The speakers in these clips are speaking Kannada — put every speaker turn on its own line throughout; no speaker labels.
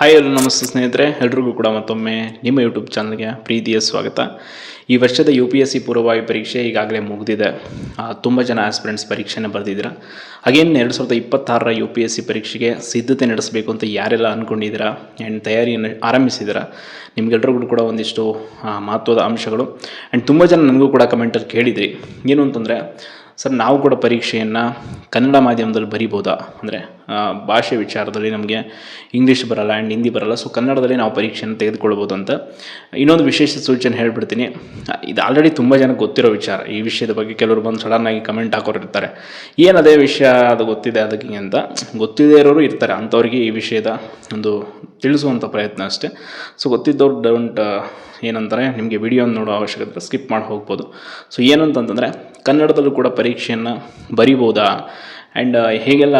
ಹಾಯ್ ಎಲ್ಲ ನಮಸ್ತೆ ಸ್ನೇಹಿತರೆ, ಎಲ್ರಿಗೂ ಕೂಡ ಮತ್ತೊಮ್ಮೆ ನಿಮ್ಮ ಯೂಟ್ಯೂಬ್ ಚಾನಲ್ಗೆ ಪ್ರೀತಿಯ ಸ್ವಾಗತ. ಈ ವರ್ಷದ ಯು ಪಿ ಎಸ್ ಸಿ ಪೂರ್ವಭಾವಿ ಪರೀಕ್ಷೆ ಈಗಾಗಲೇ ಮುಗಿದಿದೆ. ತುಂಬ ಜನ ಆಸ್ಪಿರೆಂಟ್ಸ್ ಪರೀಕ್ಷೆನ ಬರೆದಿದ್ದೀರ. ಹಾಗೇನು ಎರಡು ಸಾವಿರದ ಇಪ್ಪತ್ತಾರರ ಯು ಪಿ ಎಸ್ ಸಿ ಪರೀಕ್ಷೆಗೆ ಸಿದ್ಧತೆ ನಡೆಸಬೇಕು ಅಂತ ಯಾರೆಲ್ಲ ಅಂದ್ಕೊಂಡಿದ್ದೀರಾ ಆ್ಯಂಡ್ ತಯಾರಿಯನ್ನು ಆರಂಭಿಸಿದ್ದೀರಾ ನಿಮಗೆಲ್ಲರಿಗೂ ಕೂಡ ಒಂದಿಷ್ಟು ಮಹತ್ವದ ಅಂಶಗಳು. ಆ್ಯಂಡ್ ತುಂಬ ಜನ ನನಗೂ ಕೂಡ ಕಮೆಂಟಲ್ಲಿ ಕೇಳಿದ್ರಿ. ಏನು ಅಂತಂದರೆ ಸರ್, ನಾವು ಕೂಡ ಪರೀಕ್ಷೆಯನ್ನು ಕನ್ನಡ ಮಾಧ್ಯಮದಲ್ಲಿ ಬರಿಬೋದಾ? ಅಂದರೆ ಭಾಷೆ ವಿಚಾರದಲ್ಲಿ ನಮಗೆ ಇಂಗ್ಲೀಷ್ ಬರಲ್ಲ ಆ್ಯಂಡ್ ಹಿಂದಿ ಬರಲ್ಲ ಸೊ ಕನ್ನಡದಲ್ಲಿ ನಾವು ಪರೀಕ್ಷೆಯನ್ನು ತೆಗೆದುಕೊಳ್ಬೋದು ಅಂತ ಇನ್ನೊಂದು ವಿಶೇಷ ಸೂಚನೆ ಹೇಳ್ಬಿಡ್ತೀನಿ. ಇದು ಆಲ್ರೆಡಿ ತುಂಬ ಜನಕ್ಕೆ ಗೊತ್ತಿರೋ ವಿಚಾರ. ಈ ವಿಷಯದ ಬಗ್ಗೆ ಕೆಲವರು ಬಂದು ಸಡನ್ನಾಗಿ ಕಮೆಂಟ್ ಹಾಕೋರು ಇರ್ತಾರೆ. ಏನು ಅದೇ ವಿಷಯ ಅದು ಗೊತ್ತಿದೆ ಅದಕ್ಕೆ ಅಂತ? ಗೊತ್ತಿದೆ ಇರೋರು ಇರ್ತಾರೆ. ಅಂಥವ್ರಿಗೆ ಈ ವಿಷಯದ ಒಂದು ತಿಳಿಸುವಂಥ ಪ್ರಯತ್ನ ಅಷ್ಟೇ. ಸೊ ಗೊತ್ತಿದ್ದವ್ರು ಡೌಂಟ್ ಏನಂತಾರೆ, ನಿಮಗೆ ವಿಡಿಯೋ ನೋಡೋ ಅವಶ್ಯಕತೆ ಸ್ಕಿಪ್ ಮಾಡಿ ಹೋಗ್ಬೋದು. ಸೊ ಏನಂತಂತಂದರೆ ಕನ್ನಡದಲ್ಲೂ ಕೂಡ ಪರೀಕ್ಷೆಯನ್ನು ಬರಿಬೋದಾ? ಆ್ಯಂಡ್ ಹೇಗೆಲ್ಲ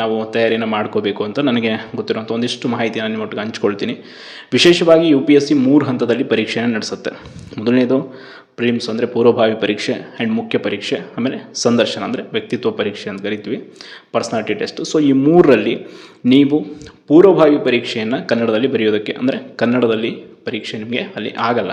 ನಾವು ತಯಾರಿನ ಮಾಡ್ಕೋಬೇಕು ಅಂತ ನನಗೆ ಗೊತ್ತಿರೋಂಥ ಒಂದಿಷ್ಟು ಮಾಹಿತಿಯನ್ನು ನಿಮ್ಮ ನಿಮ್ಮೊಟ್ಟಿಗೆ ಹಂಚ್ಕೊಳ್ತೀನಿ. ವಿಶೇಷವಾಗಿ ಯು ಪಿ ಎಸ್ ಸಿ ಮೂರು ಹಂತದಲ್ಲಿ ಪರೀಕ್ಷೆಯನ್ನು ನಡೆಸುತ್ತೆ. ಮೊದಲನೇದು ಪ್ರಿಲಿಮ್ಸ್ ಅಂದರೆ ಪೂರ್ವಭಾವಿ ಪರೀಕ್ಷೆ ಆ್ಯಂಡ್ ಮುಖ್ಯ ಪರೀಕ್ಷೆ, ಆಮೇಲೆ ಸಂದರ್ಶನ ಅಂದರೆ ವ್ಯಕ್ತಿತ್ವ ಪರೀಕ್ಷೆ ಅಂತ ಕರಿತೀವಿ ಪರ್ಸ್ನಾಲಿಟಿ ಟೆಸ್ಟ್ ಸೊ ಈ ಮೂರರಲ್ಲಿ ನೀವು ಪೂರ್ವಭಾವಿ ಪರೀಕ್ಷೆಯನ್ನು ಕನ್ನಡದಲ್ಲಿ ಬರೆಯೋದಕ್ಕೆ ಅಂದರೆ ಕನ್ನಡದಲ್ಲಿ ಪರೀಕ್ಷೆ ನಿಮಗೆ ಅಲ್ಲಿ ಆಗಲ್ಲ.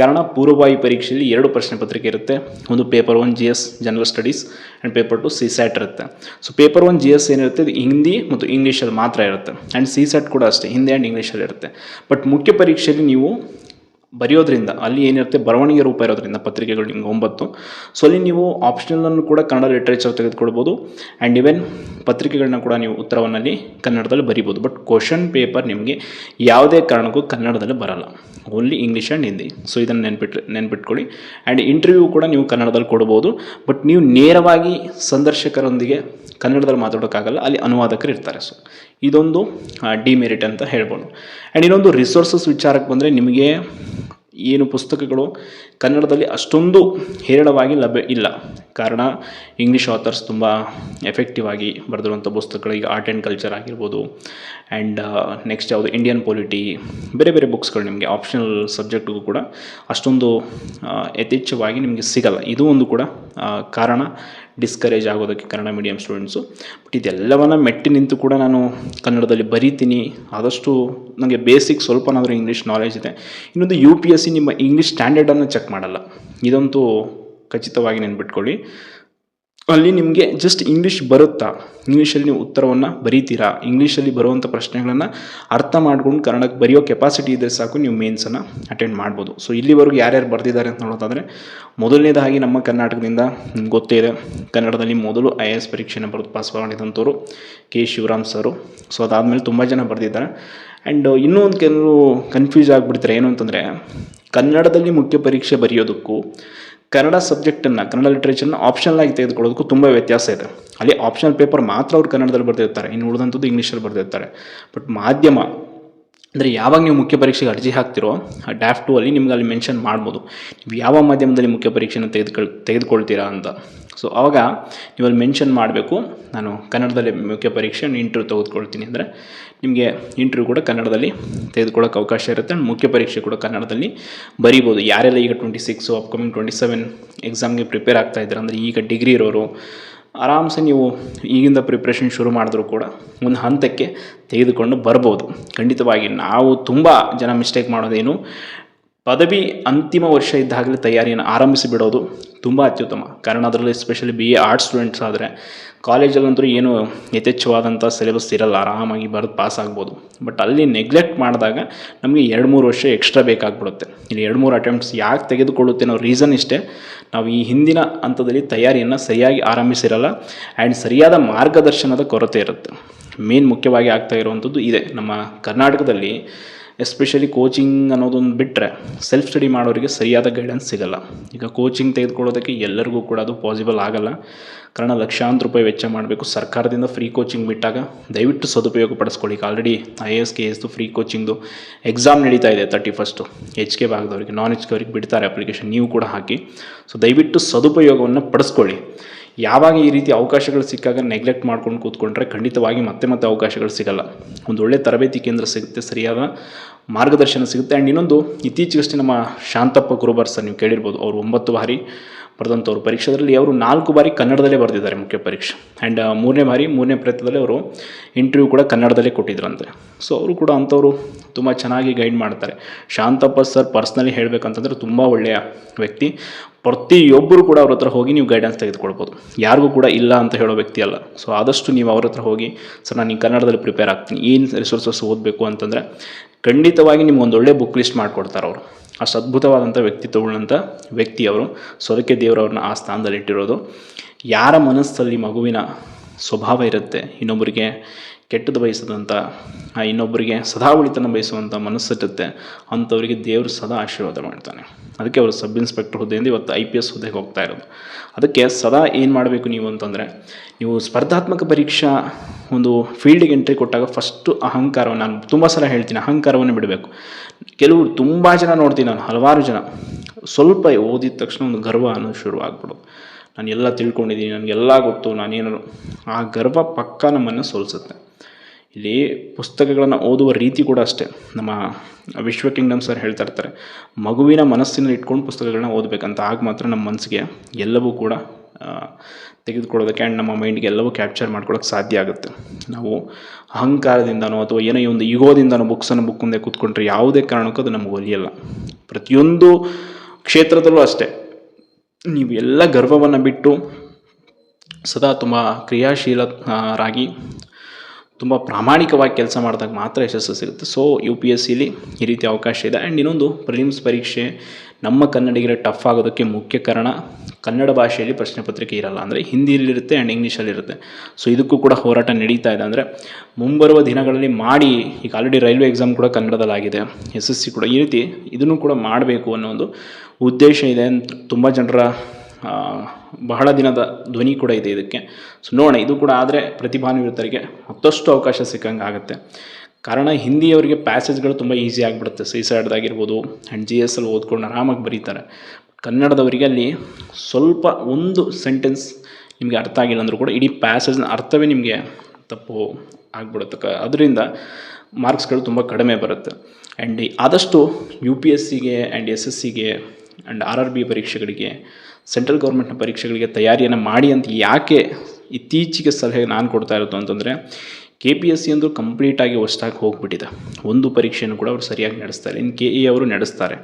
ಕಾರಣ ಪೂರ್ವಭಾವಿ ಪರೀಕ್ಷೆಯಲ್ಲಿ ಎರಡು ಪ್ರಶ್ನೆ ಪತ್ರಿಕೆ ಇರುತ್ತೆ. ಒಂದು paper one G S general studies and paper two CSAT ಇರುತ್ತೆ. So paper one G S ಏನಿರುತ್ತೆ, ಇದು ಹಿಂದಿ ಮತ್ತು ಇಂಗ್ಲೀಷಲ್ಲಿ ಮಾತ್ರ ಇರುತ್ತೆ. ಆ್ಯಂಡ್ ಸಿ ಸ್ಯಾಟ್ ಕೂಡ ಅಷ್ಟೇ, ಹಿಂದಿ ಆ್ಯಂಡ್ ಇಂಗ್ಲೀಷಲ್ಲಿ ಇರುತ್ತೆ. ಬಟ್ ಮುಖ್ಯ ಪರೀಕ್ಷೆಯಲ್ಲಿ ನೀವು ಬರೆಯೋದ್ರಿಂದ, ಅಲ್ಲಿ ಏನಿರುತ್ತೆ, ಬರವಣಿಗೆ ರೂಪ ಇರೋದ್ರಿಂದ, ಪತ್ರಿಕೆಗಳು ನಿಮ್ಗೆ ಒಂಬತ್ತು. ಸೊ ಅಲ್ಲಿ ನೀವು ಆಪ್ಷನಲನ್ನು ಕೂಡ ಕನ್ನಡ ಲಿಟ್ರೇಚರ್ ತೆಗೆದುಕೊಳ್ಬೋದು. ಆ್ಯಂಡ್ ಇವೆನ್ ಪತ್ರಿಕೆಗಳನ್ನ ಕೂಡ ನೀವು ಉತ್ತರವನ್ನಲ್ಲಿ ಕನ್ನಡದಲ್ಲಿ ಬರಿಬೋದು. ಬಟ್ ಕ್ವಶನ್ ಪೇಪರ್ ನಿಮಗೆ ಯಾವುದೇ ಕಾರಣಕ್ಕೂ ಕನ್ನಡದಲ್ಲಿ ಬರಲ್ಲ. Only English and Hindi so ಇದನ್ನು ನೆನ್ಪಿಟ್ಟು ನೆನ್ಪಿಟ್ಕೊಳ್ಳಿ. ಆ್ಯಂಡ್ ಇಂಟರ್ವ್ಯೂ ಕೂಡ ನೀವು ಕನ್ನಡದಲ್ಲಿ ಕೊಡ್ಬೋದು. ಬಟ್ ನೀವು ನೇರವಾಗಿ ಸಂದರ್ಶಕರೊಂದಿಗೆ ಕನ್ನಡದಲ್ಲಿ ಮಾತಾಡೋಕ್ಕಾಗಲ್ಲ. ಅಲ್ಲಿ ಅನುವಾದಕರು ಇರ್ತಾರೆ. ಸೊ ಇದೊಂದು ಡಿಮೆರಿಟ್ ಅಂತ ಹೇಳ್ಬೋದು. ಆ್ಯಂಡ್ ಇನ್ನೊಂದು ರಿಸೋರ್ಸಸ್ ವಿಚಾರಕ್ಕೆ ಬಂದರೆ ನಿಮಗೆ ಏನು ಪುಸ್ತಕಗಳು ಕನ್ನಡದಲ್ಲಿ ಅಷ್ಟೊಂದು ಹೇರಳವಾಗಿ ಲಭ್ಯ ಇಲ್ಲ. ಕಾರಣ ಇಂಗ್ಲೀಷ್ ಆಥರ್ಸ್ ತುಂಬ ಎಫೆಕ್ಟಿವ್ ಆಗಿ ಬರೆದಿರುವಂಥ ಪುಸ್ತಕಗಳು ಈಗ ಆರ್ಟ್ ಆ್ಯಂಡ್ ಕಲ್ಚರ್ ಆಗಿರ್ಬೋದು ಆ್ಯಂಡ್ ನೆಕ್ಸ್ಟ್ ಯಾವುದು? ಇಂಡಿಯನ್ ಪೊಲಿಟಿ ಬೇರೆ ಬೇರೆ ಬುಕ್ಸ್ಗಳು ನಿಮಗೆ ಆಪ್ಷನಲ್ ಸಬ್ಜೆಕ್ಟ್ಗೂ ಕೂಡ ಅಷ್ಟೊಂದು ಯಥೇಚ್ಛವಾಗಿ ನಿಮಗೆ ಸಿಗಲ್ಲ. ಇದು ಒಂದು ಕೂಡ ಕಾರಣ. ಡಿಸ್ಕರೇಜ್ ಆಗೋದಕ್ಕೆ ಕನ್ನಡ ಮೀಡಿಯಂ ಸ್ಟೂಡೆಂಟ್ಸು ಬಟ್ ಇದೆಲ್ಲವನ್ನು ಮೆಟ್ಟಿ ನಿಂತು ಕೂಡ ನಾನು ಕನ್ನಡದಲ್ಲಿ ಬರೀತೀನಿ. ಆದಷ್ಟು ನನಗೆ ಬೇಸಿಕ್ ಸ್ವಲ್ಪನಾದರೂ ಇಂಗ್ಲೀಷ್ ನಾಲೆಜ್ ಇದೆ. ಇನ್ನೊಂದು ಯು ಪಿ ಎಸ್ ಸಿ ನಿಮ್ಮ ಇಂಗ್ಲೀಷ್ ಸ್ಟ್ಯಾಂಡರ್ಡನ್ನು ಚೆಕ್ ಮಾಡಲ್ಲ. ಇದಂತೂ ಖಚಿತವಾಗಿ ನೆನ್ಪಿಟ್ಕೊಳ್ಳಿ. ಅಲ್ಲಿ ನಿಮಗೆ ಜಸ್ಟ್ ಇಂಗ್ಲೀಷ್ ಬರುತ್ತಾ? ಇಂಗ್ಲೀಷಲ್ಲಿ ನೀವು ಉತ್ತರವನ್ನು ಬರೀತೀರಾ? ಇಂಗ್ಲೀಷಲ್ಲಿ ಬರುವಂಥ ಪ್ರಶ್ನೆಗಳನ್ನು ಅರ್ಥ ಮಾಡ್ಕೊಂಡು ಕನ್ನಡಕ್ಕೆ ಬರೆಯೋ ಕೆಪಾಸಿಟಿ ಇದ್ದರೆ ಸಾಕು ನೀವು ಮೇನ್ಸನ್ನು ಅಟೆಂಡ್ ಮಾಡ್ಬೋದು. ಸೊ ಇಲ್ಲಿವರೆಗೂ ಯಾರ್ಯಾರು ಬರೆದಿದ್ದಾರೆ ಅಂತ ನೋಡೋದಾದರೆ, ಮೊದಲನೇದಾಗಿ ನಮ್ಮ ಕರ್ನಾಟಕದಿಂದ ನಿಮ್ಗೆ ಗೊತ್ತೇ ಇದೆ, ಕನ್ನಡದಲ್ಲಿ ಮೊದಲು ಐ ಎ ಎಸ್ ಪರೀಕ್ಷೆನ ಬರೆದು ಪಾಸ್ ಮಾಡಿದಂಥವ್ರು ಕೆ. ಶಿವರಾಮ್ ಸರು. ಸೊ ಅದಾದಮೇಲೆ ತುಂಬ ಜನ ಬರೆದಿದ್ದಾರೆ. ಆ್ಯಂಡ್ ಇನ್ನೂ ಒಂದು ಕೆಲವು ಕನ್ಫ್ಯೂಸ್ ಆಗಿಬಿಡ್ತಾರೆ. ಏನು ಅಂತಂದರೆ, ಕನ್ನಡದಲ್ಲಿ ಮುಖ್ಯ ಪರೀಕ್ಷೆ ಬರೆಯೋದಕ್ಕೂ ಕನ್ನಡ ಸಬ್ಜೆಕ್ಟನ್ನು, ಕನ್ನಡ ಲಿಟ್ರೇಚರ್ನ ಆಪ್ಷನಲ್ ಆಗಿ ತೆಗೆದುಕೊಳ್ಳೋದಕ್ಕೂ ತುಂಬ ವ್ಯತ್ಯಾಸ ಇದೆ. ಅಲ್ಲಿ ಆಪ್ಷನಲ್ ಪೇಪರ್ ಮಾತ್ರ ಅವ್ರು ಕನ್ನಡದಲ್ಲಿ ಬರೆದಿರ್ತಾರೆ. ಇನ್ನು ಉಳಿದಂಥದ್ದು ಇಂಗ್ಲೀಷಲ್ಲಿ ಬರೆದಿರ್ತಾರೆ. ಬಟ್ ಮಾಧ್ಯಮ, ಅಂದರೆ ಯಾವಾಗ ನೀವು ಮುಖ್ಯ ಪರೀಕ್ಷೆಗೆ ಅರ್ಜಿ ಹಾಕ್ತಿರೋ, ಆ ಡ್ಯಾಫ್ ಟು ಅಲ್ಲಿ ನಿಮ್ಗೆ ಅಲ್ಲಿ ಮೆನ್ಷನ್ ಮಾಡ್ಬೋದು. ನೀವು ಯಾವ ಮಾಧ್ಯಮದಲ್ಲಿ ಮುಖ್ಯ ಪರೀಕ್ಷೆನ ತೆಗೆದುಕೊಳ್ ತೆಗೆದುಕೊಳ್ತೀರಾ ಅಂತ. ಸೊ ಆವಾಗ ನೀವು ಅಲ್ಲಿ ಮೆನ್ಷನ್ ಮಾಡಬೇಕು. ನಾನು ಕನ್ನಡದಲ್ಲಿ ಮುಖ್ಯ ಪರೀಕ್ಷೆ ಇಂಟರ್ವ್ಯೂ ತೆಗೆದುಕೊಳ್ತೀನಿ ಅಂದರೆ ನಿಮಗೆ ಇಂಟರ್ವ್ಯೂ ಕೂಡ ಕನ್ನಡದಲ್ಲಿ ತೆಗೆದುಕೊಳ್ಳೋಕೆ ಅವಕಾಶ ಇರುತ್ತೆ. ಆ್ಯಂಡ್ ಮುಖ್ಯ ಪರೀಕ್ಷೆ ಕೂಡ ಕನ್ನಡದಲ್ಲಿ ಬರೀಬೋದು. ಯಾರೆಲ್ಲ ಈಗ twenty six upcoming twenty seven ಎಕ್ಸಾಮ್ಗೆ ಪ್ರಿಪೇರ್ ಆಗ್ತಾ ಇದ್ದಾರೆ ಅಂದರೆ ಈಗ ಡಿಗ್ರಿ ಇರೋರು, ಆರಾಮ್ಸೆ ನೀವು ಈಗಿಂದ ಪ್ರಿಪ್ರೇಷನ್ ಶುರು ಮಾಡಿದ್ರೂ ಕೂಡ ಒಂದು ಹಂತಕ್ಕೆ ತೆಗೆದುಕೊಂಡು ಬರ್ಬೋದು. ಖಂಡಿತವಾಗಿ ನಾವು ತುಂಬ ಜನ ಮಿಸ್ಟೇಕ್ ಮಾಡೋದೇನು ಪದವಿ ಅಂತಿಮ ವರ್ಷ ಇದ್ದಾಗಲೇ ತಯಾರಿಯನ್ನು ಆರಂಭಿಸಿ ಬಿಡೋದು ತುಂಬ ಅತ್ಯುತ್ತಮ. ಕಾರಣ ಅದರಲ್ಲಿ especially B A arts students ಆದರೆ ಕಾಲೇಜಲ್ಲಂತೂ ಏನು ಯಥೇಚ್ಛವಾದಂಥ ಸಿಲೆಬಸ್ ಇರಲ್ಲ, ಆರಾಮಾಗಿ ಬರೆದು ಪಾಸ್ ಆಗ್ಬೋದು. ಬಟ್ ಅಲ್ಲಿ ನೆಗ್ಲೆಕ್ಟ್ ಮಾಡಿದಾಗ ನಮಗೆ ಎರಡು ಮೂರು ವರ್ಷ ಎಕ್ಸ್ಟ್ರಾ ಬೇಕಾಗ್ಬಿಡುತ್ತೆ. ಇಲ್ಲಿ ಎರಡು ಮೂರು ಅಟೆಂಪ್ಟ್ಸ್ ಯಾಕೆ ತೆಗೆದುಕೊಳ್ಳುತ್ತೆ ಅನ್ನೋ ರೀಸನ್ ಇಷ್ಟೇ. ನಾವು ಈ ಹಿಂದಿನ ಹಂತದಲ್ಲಿ ತಯಾರಿಯನ್ನು ಸರಿಯಾಗಿ ಆರಂಭಿಸಿರಲ್ಲ ಆ್ಯಂಡ್ ಸರಿಯಾದ ಮಾರ್ಗದರ್ಶನದ ಕೊರತೆ ಇರುತ್ತೆ. ಮೇನ್ ಮುಖ್ಯವಾಗಿ ಆಗ್ತಾ ಇರುವಂಥದ್ದು ಇದೆ. ನಮ್ಮ ಕರ್ನಾಟಕದಲ್ಲಿ ಎಸ್ಪೆಷಲಿ ಕೋಚಿಂಗ್ ಅನ್ನೋದೊಂದು ಬಿಟ್ಟರೆ ಸೆಲ್ಫ್ ಸ್ಟಡಿ ಮಾಡೋರಿಗೆ ಸರಿಯಾದ ಗೈಡೆನ್ಸ್ ಸಿಗಲ್ಲ. ಈಗ ಕೋಚಿಂಗ್ ತೆಗೆದುಕೊಳ್ಳೋದಕ್ಕೆ ಎಲ್ಲರಿಗೂ ಕೂಡ ಅದು ಪಾಸಿಬಲ್ ಆಗಲ್ಲ. ಕಾರಣ ಲಕ್ಷಾಂತರ ರೂಪಾಯಿ ವೆಚ್ಚ ಮಾಡಬೇಕು. ಸರ್ಕಾರದಿಂದ ಫ್ರೀ ಕೋಚಿಂಗ್ ಬಿಟ್ಟಾಗ ದಯವಿಟ್ಟು ಸದುಪಯೋಗ ಪಡಿಸ್ಕೊಳ್ಳಿ. Already I A S K ಎಸ್ದು free ಕೋಚಿಂಗ್ದು ಎಕ್ಸಾಮ್ ನಡೀತಾ ಇದೆ ತರ್ಟಿ ಫಸ್ಟು ಎಚ್ ಕೆ ಭಾಗದವರಿಗೆ ನಾನ್ ಎಚ್ ಕೆ ಅವ್ರಿಗೆ ಬಿಡ್ತಾರೆ ಅಪ್ಲಿಕೇಶನ್ ನೀವು ಕೂಡ ಹಾಕಿ. ಸೊ ದಯವಿಟ್ಟು ಸದುಪಯೋಗವನ್ನು ಪಡಿಸ್ಕೊಳ್ಳಿ. ಯಾವಾಗ ಈ ರೀತಿ ಅವಕಾಶಗಳು ಸಿಕ್ಕಾಗ ನೆಗ್ಲೆಕ್ಟ್ ಮಾಡ್ಕೊಂಡು ಕೂತ್ಕೊಂಡ್ರೆ ಖಂಡಿತವಾಗಿ ಮತ್ತೆ ಮತ್ತೆ ಅವಕಾಶಗಳು ಸಿಗಲ್ಲ. ಒಂದು ಒಳ್ಳೆ ತರಬೇತಿ ಕೇಂದ್ರ ಸಿಗುತ್ತೆ, ಸರಿಯಾದ ಮಾರ್ಗದರ್ಶನ ಸಿಗುತ್ತೆ. ಆ್ಯಂಡ್ ಇನ್ನೊಂದು, ಇತ್ತೀಚೆಗಷ್ಟೇ ನಮ್ಮ ಶಾಂತಪ್ಪ ಗುರುಬರ್ ಸರ್ ನೀವು ಕೇಳಿರ್ಬೋದು, ಅವರು ಒಂಬತ್ತು ಬಾರಿ ಬರೆದಂಥವ್ರು. ಪರೀಕ್ಷೆದಲ್ಲಿ ಅವರು ನಾಲ್ಕು ಬಾರಿ ಕನ್ನಡದಲ್ಲೇ ಬರೆದಿದ್ದಾರೆ ಮುಖ್ಯ ಪರೀಕ್ಷೆ. ಆ್ಯಂಡ್ ಮೂರನೇ ಬಾರಿ, ಮೂರನೇ ಪ್ರಯತ್ನದಲ್ಲಿ ಅವರು ಇಂಟರ್ವ್ಯೂ ಕೂಡ ಕನ್ನಡದಲ್ಲೇ ಕೊಟ್ಟಿದ್ರಂತೆ. ಸೊ ಅವರು ಕೂಡ ಅಂಥವ್ರು ತುಂಬ ಚೆನ್ನಾಗಿ ಗೈಡ್ ಮಾಡ್ತಾರೆ. ಶಾಂತಪ್ಪ ಸರ್ ಪರ್ಸ್ನಲಿ ಹೇಳಬೇಕಂತಂದ್ರೆ ತುಂಬ ಒಳ್ಳೆಯ ವ್ಯಕ್ತಿ. ಪ್ರತಿಯೊಬ್ಬರು ಕೂಡ ಅವ್ರ ಹತ್ರ ಹೋಗಿ ನೀವು ಗೈಡೆನ್ಸ್ ತೆಗೆದುಕೊಳ್ಬೋದು. ಯಾರಿಗೂ ಕೂಡ ಇಲ್ಲ ಅಂತ ಹೇಳೋ ವ್ಯಕ್ತಿ ಅಲ್ಲ. ಸೊ ಆದಷ್ಟು ನೀವು ಅವ್ರ ಹತ್ರ ಹೋಗಿ ಸರ್ ನಾನು ಈ ಕನ್ನಡದಲ್ಲಿ ಪ್ರಿಪೇರ್ ಆಗ್ತೀನಿ. ಏನು ರಿಸೋರ್ಸಸ್ ಓದಬೇಕು? ಅಂತಂದರೆ, ಖಂಡಿತವಾಗಿ ನಿಮ್ಗೆ ಒಂದು ಒಳ್ಳೆ ಬುಕ್ ಲಿಸ್ಟ್ ಮಾಡಿಕೊಡ್ತಾರೆ ಅವರು. ಅಷ್ಟು ಅದ್ಭುತವಾದಂಥ ವ್ಯಕ್ತಿತ್ವಗಳಂಥ ವ್ಯಕ್ತಿ ಅವರು. ಸೊ ಅದಕ್ಕೆ ದೇವರವ್ರನ್ನ ಆ ಸ್ಥಾನದಲ್ಲಿ ಇಟ್ಟಿರೋದು ಯಾರ ಮನಸ್ಸಲ್ಲಿ ಮಗುವಿನ ಸ್ವಭಾವ ಇರುತ್ತೆ, ಇನ್ನೊಬ್ಬರಿಗೆ ಕೆಟ್ಟದ್ದು ಬಯಸದಂಥ ಆ ಇನ್ನೊಬ್ಬರಿಗೆ ಸದಾ ಉಳಿತನ ಬಯಸುವಂಥ ಮನಸ್ಸಿರುತ್ತೆ ಅಂಥವರಿಗೆ ದೇವರು ಸದಾ ಆಶೀರ್ವಾದ ಮಾಡ್ತಾನೆ. ಅದಕ್ಕೆ ಅವರು ಸಬ್ ಇನ್ಸ್ಪೆಕ್ಟರ್ ಹುದ್ದೆಯಿಂದ ಇವತ್ತು ಐ ಪಿ ಎಸ್ ಹುದ್ದೆಗೆ ಹೋಗ್ತಾ ಇರೋದು. ಅದಕ್ಕೆ ಸದಾ ಏನು ಮಾಡಬೇಕು ನೀವು ಅಂತಂದರೆ, ನೀವು ಸ್ಪರ್ಧಾತ್ಮಕ ಪರೀಕ್ಷಾ ಒಂದು ಫೀಲ್ಡಿಗೆ ಎಂಟ್ರಿ ಕೊಟ್ಟಾಗ ಫಸ್ಟು ಅಹಂಕಾರವನ್ನು, ನಾನು ತುಂಬ ಸಲ ಹೇಳ್ತೀನಿ, ಅಹಂಕಾರವನ್ನು ಬಿಡಬೇಕು. ಕೆಲವರು ತುಂಬ ಜನ ನೋಡ್ತೀನಿ ನಾನು, ಹಲವಾರು ಜನ. ಸ್ವಲ್ಪ ಓದಿದ ತಕ್ಷಣ ಒಂದು ಗರ್ವ ಅನ್ನೋದು ಶುರು ನಾನು ಎಲ್ಲ ತಿಳ್ಕೊಂಡಿದ್ದೀನಿ, ನನಗೆಲ್ಲ ಗೊತ್ತು ನಾನೇನು ಆ ಗರ್ವ ಪಕ್ಕ ನಮ್ಮನ್ನು ಸೋಲಿಸುತ್ತೆ. ಇಲ್ಲಿ ಪುಸ್ತಕಗಳನ್ನು ಓದುವ ರೀತಿ ಕೂಡ ಅಷ್ಟೇ. ನಮ್ಮ ವಿಶ್ವ ಕಿಂಗ್ಡಮ್ ಸರ್ ಹೇಳ್ತಾ ಇರ್ತಾರೆ, ಮಗುವಿನ ಮನಸ್ಸಿನಲ್ಲಿ ಇಟ್ಕೊಂಡು ಪುಸ್ತಕಗಳನ್ನ ಓದಬೇಕಂತ. ಆಗ ಮಾತ್ರ ನಮ್ಮ ಮನಸ್ಸಿಗೆ ಎಲ್ಲವೂ ಕೂಡ ತೆಗೆದುಕೊಳ್ಳೋದಕ್ಕೆ ಆ್ಯಂಡ್ ನಮ್ಮ ಮೈಂಡ್ಗೆ ಎಲ್ಲವೂ ಕ್ಯಾಪ್ಚರ್ ಮಾಡ್ಕೊಳ್ಳೋಕೆ ಸಾಧ್ಯ ಆಗುತ್ತೆ. ನಾವು ಅಹಂಕಾರದಿಂದನೋ ಅಥವಾ ಏನೋ ಈ ಒಂದು ಈಗೋದಿಂದನೋ ಬುಕ್ಸನ್ನು ಬುಕ್ ಮುಂದೆ ಕೂತ್ಕೊಂಡ್ರೆ ಯಾವುದೇ ಕಾರಣಕ್ಕೂ ಅದು ನಮಗೆ ಒಲಿಯಲ್ಲ. ಪ್ರತಿಯೊಂದು ಕ್ಷೇತ್ರದಲ್ಲೂ ಅಷ್ಟೇ. ನೀವು ಎಲ್ಲ ಗರ್ವವನ್ನು ಬಿಟ್ಟು ಸದಾ ತುಂಬ ಕ್ರಿಯಾಶೀಲರಾಗಿ, ತುಂಬ ಪ್ರಾಮಾಣಿಕವಾಗಿ ಕೆಲಸ ಮಾಡಿದಾಗ ಮಾತ್ರ ಯಶಸ್ಸು ಸಿಗುತ್ತೆ. ಸೊ ಯು ಪಿ ಎಸ್ ಸಿಲಿ ಈ ರೀತಿ ಅವಕಾಶ ಇದೆ. ಆ್ಯಂಡ್ ಇನ್ನೊಂದು ಪ್ರಿಲಿಮ್ಸ್ ಪರೀಕ್ಷೆ ನಮ್ಮ ಕನ್ನಡಿಗರ ಟಫ್ ಆಗೋದಕ್ಕೆ ಮುಖ್ಯ ಕಾರಣ ಕನ್ನಡ ಭಾಷೆಯಲ್ಲಿ ಪ್ರಶ್ನೆ ಪತ್ರಿಕೆ ಇರಲ್ಲ. ಅಂದರೆ ಹಿಂದಿಯಲ್ಲಿರುತ್ತೆ ಆ್ಯಂಡ್ ಇಂಗ್ಲೀಷಲ್ಲಿರುತ್ತೆ ಸೊ ಇದಕ್ಕೂ ಕೂಡ ಹೋರಾಟ ನಡೀತಾ ಇದೆ. ಅಂದರೆ ಮುಂಬರುವ ದಿನಗಳಲ್ಲಿ ಮಾಡಿ, ಈಗ ಆಲ್ರೆಡಿ ರೈಲ್ವೆ ಎಕ್ಸಾಮ್ ಕೂಡ ಕನ್ನಡದಲ್ಲಾಗಿದೆ ಎಸ್ ಎಸ್ ಸಿ ಕೂಡ ಈ ರೀತಿ ಇದನ್ನು ಕೂಡ ಮಾಡಬೇಕು ಅನ್ನೋ ಒಂದು ಉದ್ದೇಶ ಇದೆ ಅಂತ ತುಂಬ ಜನರ ಬಹಳ ದಿನದ ಧ್ವನಿ ಕೂಡ ಇದೆ ಇದಕ್ಕೆ. ಸೊ ನೋಡೋಣ, ಇದು ಕೂಡ ಆದರೆ ಪ್ರತಿಭಾನ್ವಿತರಿಗೆ ಮತ್ತಷ್ಟು ಅವಕಾಶ ಸಿಕ್ಕಂಗೆ ಆಗುತ್ತೆ ಕಾರಣ ಹಿಂದಿಯವರಿಗೆ ಪ್ಯಾಸೇಜ್ಗಳು ತುಂಬ ಈಸಿ ಆಗಿಬಿಡುತ್ತೆ. ಸೈಸೈಡ್ದಾಗಿರ್ಬೋದು ಆ್ಯಂಡ್ ಜಿ ಎಸ್ ಅಲ್ಲಿ ಓದ್ಕೊಂಡು ಆರಾಮಾಗಿ ಬರೀತಾರೆ. ಕನ್ನಡದವರಿಗೆ ಅಲ್ಲಿ ಸ್ವಲ್ಪ ಒಂದು ಸೆಂಟೆನ್ಸ್ ನಿಮಗೆ ಅರ್ಥ ಆಗಿಲ್ಲ ಅಂದರೂ ಕೂಡ ಇಡೀ ಪ್ಯಾಸೇಜ್ನ ಅರ್ಥವೇ ನಿಮಗೆ ತಪ್ಪು ಆಗಿಬಿಡುತ್ತೆ. ಕ, ಅದರಿಂದ ಮಾರ್ಕ್ಸ್ಗಳು ತುಂಬ ಕಡಿಮೆ ಬರುತ್ತೆ. ಆ್ಯಂಡ್ ಆದಷ್ಟು ಯು ಪಿ ಎಸ್ ಸಿಗೆ ಆ್ಯಂಡ್ ಎಸ್ ಎಸ್ ಸಿಗೆ ಆ್ಯಂಡ್ ಆರ್ ಆರ್ ಬಿ ಪರೀಕ್ಷೆಗಳಿಗೆ ಸೆಂಟ್ರಲ್ ಗೌರ್ಮೆಂಟ್ನ ಪರೀಕ್ಷೆಗಳಿಗೆ ತಯಾರಿಯನ್ನು ಮಾಡಿ ಅಂತ ಯಾಕೆ ಇತ್ತೀಚೆಗೆ ಸಲಹೆ ನಾನು ಕೊಡ್ತಾ ಇರೋದು ಅಂತಂದರೆ ಕೆ ಪಿ ಎಸ್ ಸಿ ಅಂದರೂ ಕಂಪ್ಲೀಟಾಗಿ ಹೊಸ್ದಾಗಿ ಹೋಗ್ಬಿಟ್ಟಿದೆ. ಒಂದು ಪರೀಕ್ಷೆಯನ್ನು ಕೂಡ ಅವರು ಸರಿಯಾಗಿ ನಡೆಸ್ತಾರೆ ಇನ್ನು ಕೆ ಎ ಅವರು ನಡೆಸ್ತಾರೆ.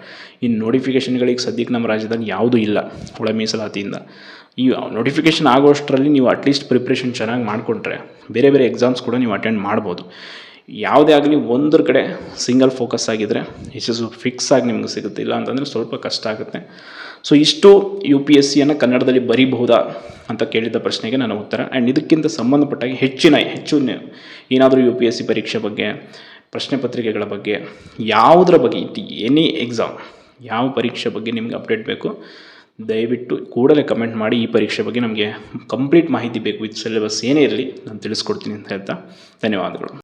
ಇನ್ನು ನೋಟಿಫಿಕೇಷನ್ಗಳಿಗೆ ಸದ್ಯಕ್ಕೆ ನಮ್ಮ ರಾಜ್ಯದಲ್ಲಿ ಯಾವುದೂ ಇಲ್ಲ ಒಳ ಮೀಸಲಾತಿಯಿಂದ. ಈ ನೋಟಿಫಿಕೇಷನ್ ಆಗೋಷ್ಟರಲ್ಲಿ ನೀವು ಅಟ್ಲೀಸ್ಟ್ ಪ್ರಿಪ್ರೇಷನ್ ಚೆನ್ನಾಗಿ ಮಾಡಿಕೊಂಡ್ರೆ ಬೇರೆ ಬೇರೆ ಎಕ್ಸಾಮ್ಸ್ ಕೂಡ ನೀವು ಅಟೆಂಡ್ ಮಾಡ್ಬೋದು. ಯಾವುದೇ ಆಗಲಿ ಒಂದರ ಕಡೆ ಸಿಂಗಲ್ ಫೋಕಸ್ ಆಗಿದ್ದರೆ ಯಶಸ್ಸು ಫಿಕ್ಸ್ ಆಗಿ ನಿಮ್ಗೆ ಸಿಗುತ್ತೆ. ಇಲ್ಲ ಅಂತಂದರೆ ಸ್ವಲ್ಪ ಕಷ್ಟ ಆಗುತ್ತೆ. ಸೊ ಇಷ್ಟು ಯು ಪಿ ಎಸ್ ಸಿಯನ್ನು ಕನ್ನಡದಲ್ಲಿ ಬರೀಬಹುದಾ ಅಂತ ಕೇಳಿದ ಪ್ರಶ್ನೆಗೆ ನನ್ನ ಉತ್ತರ. ಆ್ಯಂಡ್ ಇದಕ್ಕಿಂತ ಸಂಬಂಧಪಟ್ಟಾಗಿ ಹೆಚ್ಚಿನ, ಹೆಚ್ಚು ಏನಾದರೂ ಯು ಪಿ ಎಸ್ ಸಿ ಪರೀಕ್ಷೆ ಬಗ್ಗೆ, ಪ್ರಶ್ನೆ ಪತ್ರಿಕೆಗಳ ಬಗ್ಗೆ, ಯಾವುದರ ಬಗ್ಗೆ ಎನಿ ಎಕ್ಸಾಮ್ ಯಾವ ಪರೀಕ್ಷೆ ಬಗ್ಗೆ ನಿಮಗೆ ಅಪ್ಡೇಟ್ ಬೇಕು, ದಯವಿಟ್ಟು ಕೂಡಲೇ ಕಮೆಂಟ್ ಮಾಡಿ ಈ ಪರೀಕ್ಷೆ ಬಗ್ಗೆ ನಮಗೆ ಕಂಪ್ಲೀಟ್ ಮಾಹಿತಿ ಬೇಕು. ವಿತ್ ಸಿಲೆಬಸ್ ಏನೇ ಇರಲಿ, ನಾನು ತಿಳಿಸ್ಕೊಡ್ತೀನಿ ಅಂತ ಹೇಳ್ತಾ ಧನ್ಯವಾದಗಳು.